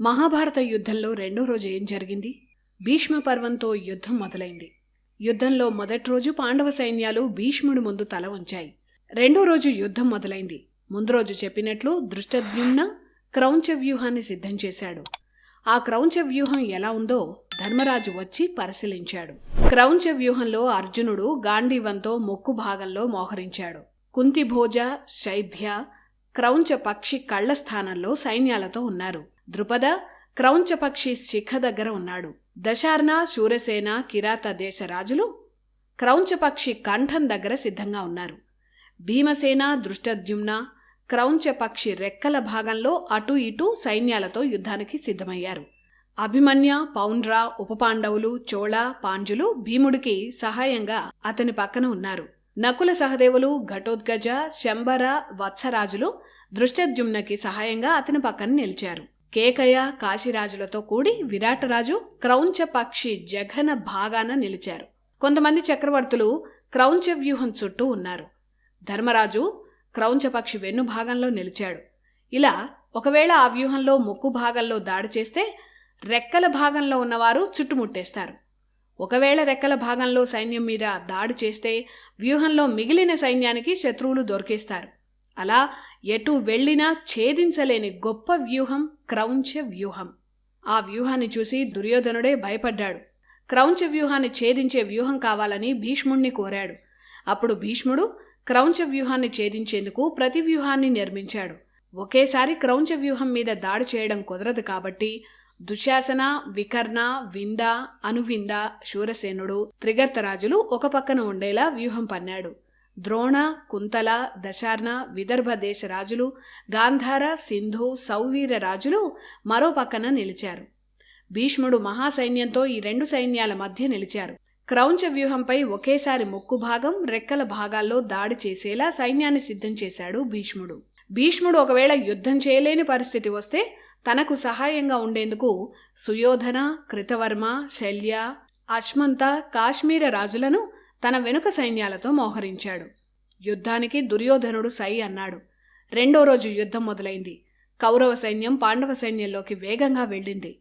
మహాభారత యుద్ధంలో రెండో రోజు ఏం జరిగింది? భీష్మ పర్వంతో యుద్ధం మొదలైంది. యుద్ధంలో మొదటి రోజు పాండవ సైన్యాలు భీష్ముడి ముందు తల ఉంచాయి రెండో రోజు యుద్ధం మొదలైంది. ముందు రోజు చెప్పినట్లు దృష్టద్యుమ్న క్రౌంచ వ్యూహాన్ని సిద్ధం చేశాడు. ఆ క్రౌంచ వ్యూహం ఎలా ఉందో ధర్మరాజు వచ్చి పరిశీలించాడు. క్రౌంచ వ్యూహంలో అర్జునుడు గాంధీవంతో మొక్కు భాగంలో మోహరించాడు. కుంతిభోజ శైభ్య క్రౌంచ పక్షి కళ్ళ స్థానంలో సైన్యాలతో ఉన్నారు. ద్రుపద క్రౌంచపక్షి శిఖ దగ్గర ఉన్నాడు. దశార్ణ శూరసేన కిరాత దేశ రాజులు క్రౌంచపక్షి కంఠం దగ్గర సిద్ధంగా ఉన్నారు. భీమసేన దృష్టద్యుమ్న క్రౌంచపక్షి రెక్కల భాగంలో అటు ఇటు సైన్యాలతో యుద్ధానికి సిద్ధమయ్యారు. అభిమన్య పౌండ్ర ఉపపాండవులు చోళ పాంజులు భీముడికి సహాయంగా అతని పక్కన ఉన్నారు. నకుల సహదేవులు ఘటోద్గజ శంబర వత్సరాజులు దృష్టద్యుమ్నకి సహాయంగా అతని పక్కన నిలిచారు. కేకయ కాశీరాజులతో కూడి విరాటరాజు క్రౌంచ పక్షి జఘన భాగాన నిలిచారు. కొంతమంది చక్రవర్తులు క్రౌంచ వ్యూహం చుట్టూ ఉన్నారు. ధర్మరాజు క్రౌంచ పక్షి వెన్ను భాగంలో నిలిచాడు. ఇలా ఒకవేళ ఆ వ్యూహంలో ముక్కు భాగంలో దాడి చేస్తే రెక్కల భాగంలో ఉన్నవారు చుట్టుముట్టేస్తారు. ఒకవేళ రెక్కల భాగంలో సైన్యం మీద దాడి చేస్తే వ్యూహంలో మిగిలిన సైన్యానికి శత్రువులు దొరికేస్తారు. అలా ఎటు వెళ్ళినా ఛేదించలేని గొప్ప వ్యూహం క్రౌంచ వ్యూహం. ఆ వ్యూహాన్ని చూసి దుర్యోధనుడే భయపడ్డాడు. క్రౌంచ వ్యూహాన్ని ఛేదించే వ్యూహం కావాలని భీష్ముణ్ణి కోరాడు. అప్పుడు భీష్ముడు క్రౌంచ వ్యూహాన్ని ఛేదించేందుకు ప్రతి వ్యూహాన్ని నిర్మించాడు. ఒకేసారి క్రౌంచ వ్యూహం మీద దాడి చేయడం కుదరదు కాబట్టి దుశాసన వికర్ణ వింద అనువింద శూరసేనుడు త్రిగర్తరాజులు ఒక పక్కన ఉండేలా వ్యూహం పన్నాడు. ద్రోణ కుంతల దశార్ణ విదర్భ దేశ రాజులు గాంధార సింధు సౌవీర రాజులు మరో పక్కన నిలిచారు. భీష్ముడు మహాసైన్యంతో ఈ రెండు సైన్యాల మధ్య నిలిచారు. క్రౌంచ వ్యూహంపై ఒకేసారి ముక్కు భాగం రెక్కల భాగాల్లో దాడి చేసేలా సైన్యాన్ని సిద్ధం చేశాడు భీష్ముడు. భీష్ముడు ఒకవేళ యుద్ధం చేయలేని పరిస్థితి వస్తే తనకు సహాయంగా ఉండేందుకు సుయోధన కృతవర్మ శల్య అశ్మంత కాశ్మీర రాజులను తన వెనుక సైన్యాలతో మోహరించాడు. యుద్ధానికి దుర్యోధనుడు సై అన్నాడు. రెండో రోజు యుద్ధం మొదలైంది. కౌరవ సైన్యం పాండవ సైన్యంలోకి వేగంగా వెళ్ళింది.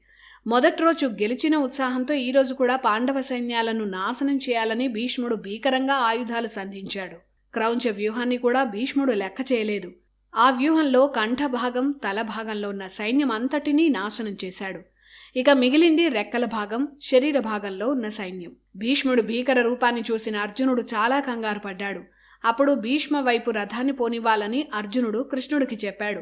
మొదటి రోజు గెలిచిన ఉత్సాహంతో ఈరోజు కూడా పాండవ సైన్యాలను నాశనం చేయాలని భీష్ముడు భీకరంగా ఆయుధాలు సంధించాడు. క్రౌంచ వ్యూహాన్ని కూడా భీష్ముడు లెక్క చేయలేదు. ఆ వ్యూహంలో కంఠభాగం తల భాగంలో ఉన్న సైన్యం అంతటినీ నాశనం చేశాడు. ఇక మిగిలింది రెక్కల భాగం శరీర భాగంలో ఉన్న సైన్యం. భీష్ముడు భీకర రూపాన్ని చూసిన అర్జునుడు చాలా కంగారు పడ్డాడు. అప్పుడు భీష్మ వైపు రథాన్ని పోనివ్వాలని అర్జునుడు కృష్ణుడికి చెప్పాడు.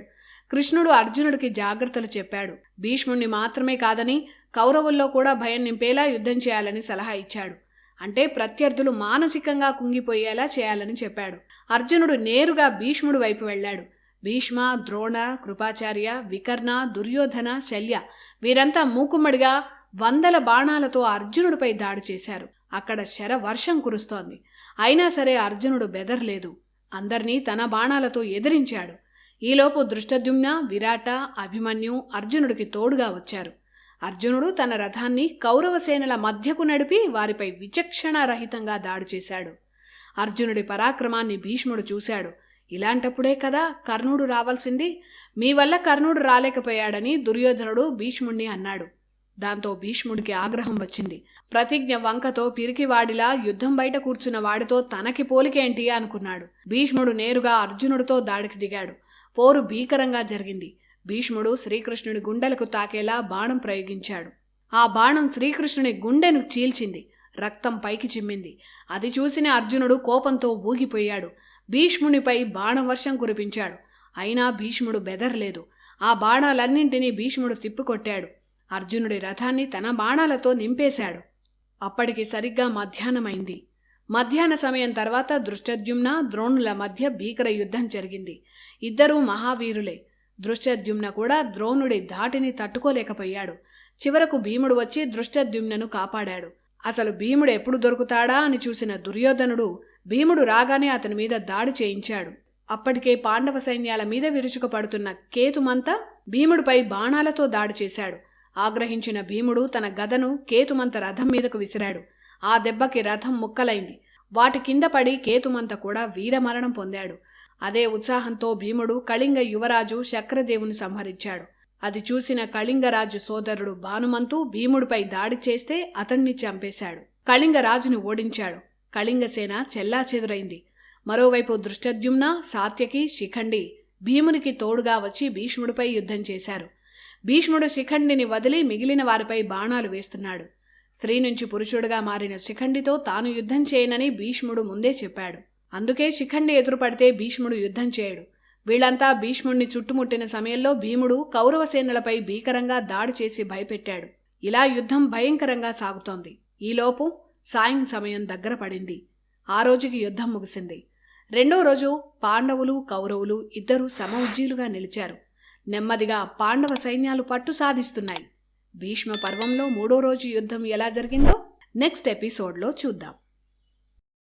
కృష్ణుడు అర్జునుడికి జాగ్రత్తలు చెప్పాడు. భీష్ముణ్ణి మాత్రమే కాదని కౌరవుల్లో కూడా భయం నింపేలా యుద్ధం చేయాలని సలహా ఇచ్చాడు. అంటే ప్రత్యర్థులు మానసికంగా కుంగిపోయేలా చేయాలని చెప్పాడు. అర్జునుడు నేరుగా భీష్ముడు వైపు వెళ్ళాడు. భీష్మ ద్రోణ కృపాచార్య వికర్ణ దుర్యోధన శల్య వీరంతా మూకుమ్మడిగా వందల బాణాలతో అర్జునుడిపై దాడి చేశారు. అక్కడ శర వర్షం కురుస్తోంది. అయినా సరే అర్జునుడు బెదర్లేదు. అందర్నీ తన బాణాలతో ఎదిరించాడు. ఈలోపు దృష్టద్యుమ్న విరాట అభిమన్యు అర్జునుడికి తోడుగా వచ్చారు. అర్జునుడు తన రథాన్ని కౌరవసేనల మధ్యకు నడిపి వారిపై విచక్షణారహితంగా దాడి చేశాడు. అర్జునుడి పరాక్రమాన్ని భీష్ముడు చూశాడు. ఇలాంటప్పుడే కదా కర్ణుడు రావాల్సింది? మీ వల్ల కర్ణుడు రాలేకపోయాడని దుర్యోధనుడు భీష్ముణ్ణి అన్నాడు. దాంతో భీష్ముడికి ఆగ్రహం వచ్చింది. ప్రతిజ్ఞ వంకతో పిరికివాడిలా యుద్ధం బయట కూర్చున్న వాడితో తనకి పోలికేంటి అనుకున్నాడు. భీష్ముడు నేరుగా అర్జునుడితో దాడికి దిగాడు. పోరు భీకరంగా జరిగింది. భీష్ముడు శ్రీకృష్ణుడి గుండెలకు తాకేలా బాణం ప్రయోగించాడు. ఆ బాణం శ్రీకృష్ణుని గుండెను చీల్చింది. రక్తం పైకి చిమ్మింది. అది చూసిన అర్జునుడు కోపంతో ఊగిపోయాడు. భీష్మునిపై బాణవర్షం కురిపించాడు. అయినా భీష్ముడు బెదర్లేదు. ఆ బాణాలన్నింటినీ భీష్ముడు తిప్పికొట్టాడు. అర్జునుడి రథాన్ని తన బాణాలతో నింపేశాడు. అప్పటికి సరిగ్గా మధ్యాహ్నమైంది. మధ్యాహ్న సమయం తర్వాత దృష్టద్యుమ్న ద్రోణుల మధ్య భీకర యుద్ధం జరిగింది. ఇద్దరూ మహావీరులే. దృష్టద్యుమ్న కూడా ద్రోణుడి ధాటిని తట్టుకోలేకపోయాడు. చివరకు భీముడు వచ్చి దృష్టద్యుమ్నను కాపాడాడు. అసలు భీముడు ఎప్పుడు దొరుకుతాడా అని చూసిన దుర్యోధనుడు భీముడు రాగానే అతని మీద దాడి చేయించాడు. అప్పటికే పాండవ సైన్యాల మీద విరుచుకుపడుతున్న కేతుమంత భీముడిపై బాణాలతో దాడి చేశాడు. ఆగ్రహించిన భీముడు తన గదను కేతుమంత రథం మీదకు విసిరాడు. ఆ దెబ్బకి రథం ముక్కలైంది. వాటి కింద పడి కేతుమంత కూడా వీరమరణం పొందాడు. అదే ఉత్సాహంతో భీముడు కళింగ యువరాజు శక్రదేవుని సంహరించాడు. అది చూసిన కళింగరాజు సోదరుడు భానుమంతు భీముడిపై దాడి చేస్తే అతన్ని చంపేశాడు. కళింగరాజుని ఓడించాడు. కళింగసేన చెల్లాచెదురైంది మరోవైపు దృష్టద్యుమ్న సాత్యకి శిఖండి భీమునికి తోడుగా వచ్చి భీష్ముడిపై యుద్ధం చేశారు. భీష్ముడు శిఖండిని వదిలి మిగిలిన వారిపై బాణాలు వేస్తున్నాడు. స్త్రీ నుంచి పురుషుడుగా మారిన శిఖండితో తాను యుద్ధం చేయనని భీష్ముడు ముందే చెప్పాడు. అందుకే శిఖండి ఎదురుపడితే భీష్ముడు యుద్ధం చేయడు. వీళ్ళంతా భీష్ముడిని చుట్టుముట్టిన సమయంలో భీముడు కౌరవసేనలపై భీకరంగా దాడి చేసి భయపెట్టాడు. ఇలా యుద్ధం భయంకరంగా సాగుతోంది. ఈలోపు సాయం సమయం దగ్గర పడింది. ఆ రోజుకి యుద్ధం ముగిసింది. రెండో రోజు పాండవులు కౌరవులు ఇద్దరూ సమఉజ్జీలుగా నిలిచారు. నెమ్మదిగా పాండవ సైన్యాలు పట్టు సాధిస్తున్నాయి. భీష్మ పర్వంలో మూడో రోజు యుద్ధం ఎలా జరిగిందో నెక్స్ట్ ఎపిసోడ్లో చూద్దాం.